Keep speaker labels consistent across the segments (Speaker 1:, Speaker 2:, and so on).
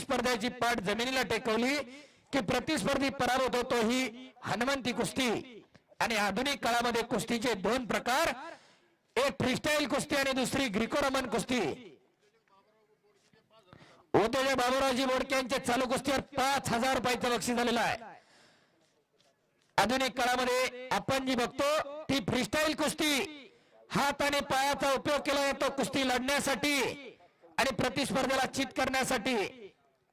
Speaker 1: स्पर्धेची पाठ जमिनीला टेकवली की प्रतिस्पर्धी पराभूत होतो ही हनुमंती कुस्ती. आणि आधुनिक काळामध्ये कुस्तीचे दोन प्रकार एक फ्रीस्टाईल कुस्ती आणि दुसरी ग्रिको रमन कुस्ती. उद्योजक बाबूरावजी बोडके यांच्या चालू कुस्तीवर पाच हजार रुपयाचं बक्षीस झालेलं आहे. आधुनिक काळामध्ये आपण जी बघतो ती फ्रीस्टाईल कुस्ती. हात आणि पायाचा उपयोग केला जातो कुस्ती लढण्यासाठी आणि प्रतिस्पर्धेला चित करण्यासाठी.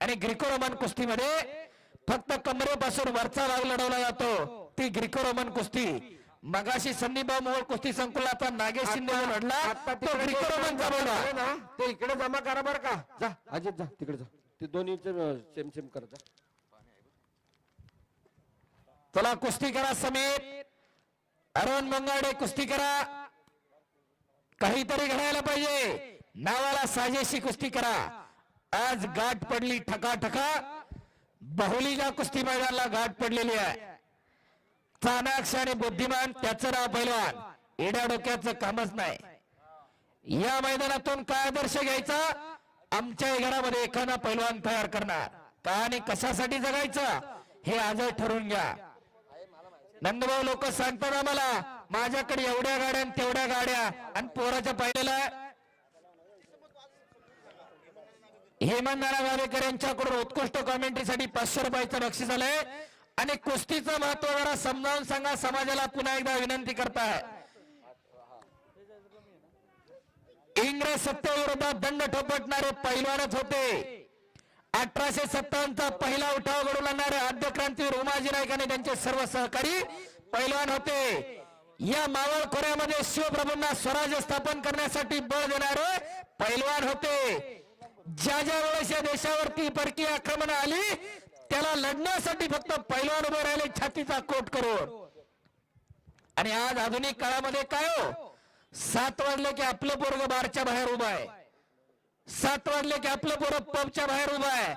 Speaker 1: आणि ग्रिको रोमन कुस्तीमध्ये फक्त कमरेपासून वरचा भाग लढवला जातो. ती ग्रिको रोमन कुस्ती. मगाशी संदीपभाऊ मोहोळ कुस्ती संकुलाचा नागेश शिंदे लढला तो ग्रिको रोमन
Speaker 2: जमा
Speaker 1: जमवला.
Speaker 2: ते इकडे जमा करा बरं का. जा अजित जा तिकडे जा. ते दोन्ही सेम सेम कर जा.
Speaker 1: चला कुस्ती करा समीर. अरुण मंगाडे कुस्ती करा. काहीतरी घडायला पाहिजे. नावाला साजेशी कुस्ती करा. आज गाठ पडली ठका ठका. कुस्ती मैदानाला गाठ पडलेली आहे. चाणाक्ष आणि बुद्धिमान त्याचं नाव पहिलवान. येड्या डोक्याचं कामच नाही. या मैदानातून काय आदर्श घ्यायचा? आमच्या घरामध्ये एखादा पैलवान तयार करणार. का आणि कशासाठी जगायचं? हे आजच ठरवून घ्या. नंदभाऊ लोक सांगतात आम्हाला माझ्याकडे एवढ्या गाड्या तेवढ्या गाड्या आणि पोराच्या पाहिलेला हेमंत गावेकर यांच्याकडून उत्कृष्ट कॉमेंट्रीसाठी पाचशे रुपयाचं बक्षीस आलंय. आणि कुस्तीचं महत्त्व जरा समजावून सांगा समाजाला पुन्हा एकदा विनंती करताय. इंग्रज सत्तेविरोधात दंड ठोपटणारे पैलवानच होते. अठराशे सत्तावन्नचा पहिला उठाव घडून आणणारे आद्य क्रांतीवीर उमाजी नाईक आणि त्यांचे सर्व सहकारी पैलवान होते. या मावळ खोऱ्यामध्ये शिवप्रभूंना स्वराज्य स्थापन करण्यासाठी बळ देणारे पैलवान होते. ज्या ज्या वेळेस या देशावरती परकीय आक्रमण आली त्याला लढण्यासाठी फक्त पैलवान उभे राहिले छातीचा कोट करून. आणि आज आधुनिक काळामध्ये काय हो? सात वाजले की आपलं पोरग बारच्या बाहेर उभं आहे. सात वाजले की आपलं पोरं पबच्या बाहेर उभं आहे.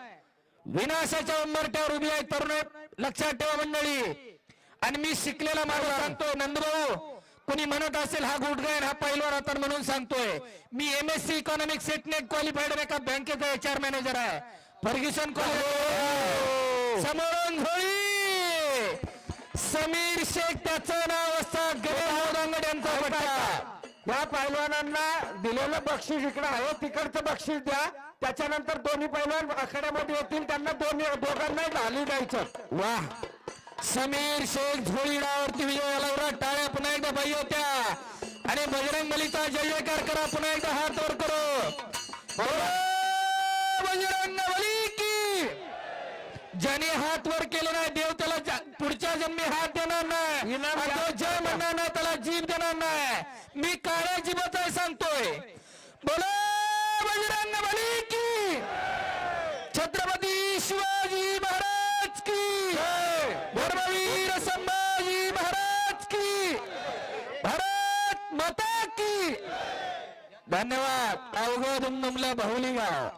Speaker 1: विनाशाच्या उंबरट्यावर उभी आहे तरुण लक्षात ठेवा मंडळी. आणि मी शिकलेला माणूस सांगतोय नंदभाऊ कोणी म्हणत असेल हा गुडगायन हा पैलवान होता म्हणून सांगतोय. मी M S C economic set net qualified एका बँकेचा एच आर मॅनेजर आहे. फर्ग्युसन कॉलेज समोरून झोळी समीर शेख त्याचं नाव असतं गणेश यांचा पट्टा.
Speaker 2: या पैलवानांना दिलेलं बक्षीस इकडे आहे. तिकडचं बक्षीस द्या. त्याच्यानंतर दोन्ही पैलवान आखाड्यामध्ये येतील. त्यांना दोन्ही दोघांना ढाली द्यायचं.
Speaker 1: वा समीर शेख झोळीडावरती विजय लावला टाळ्या पुन्हा एकदा पाहिजे होत्या. आणि बजरंग बलीचा जय जयकार करा पुन्हा एकदा हात वर करो. बजरंग बली की! ज्याने हात वर केले नाही देव त्याला पुढच्या जन्मी हात देणार नाही. जय म्हणणार नाही त्याला जीभ देणार नाही. मी काळ्या जीवाचा आहे सांगतोय. बोलो बजरंग बली की! छत्रपती शिवाजी महाराज की! धर्मवीर संभाजी महाराज की भारत माता की धन्यवाद. अवघड दुमदुमला बहुली गाव.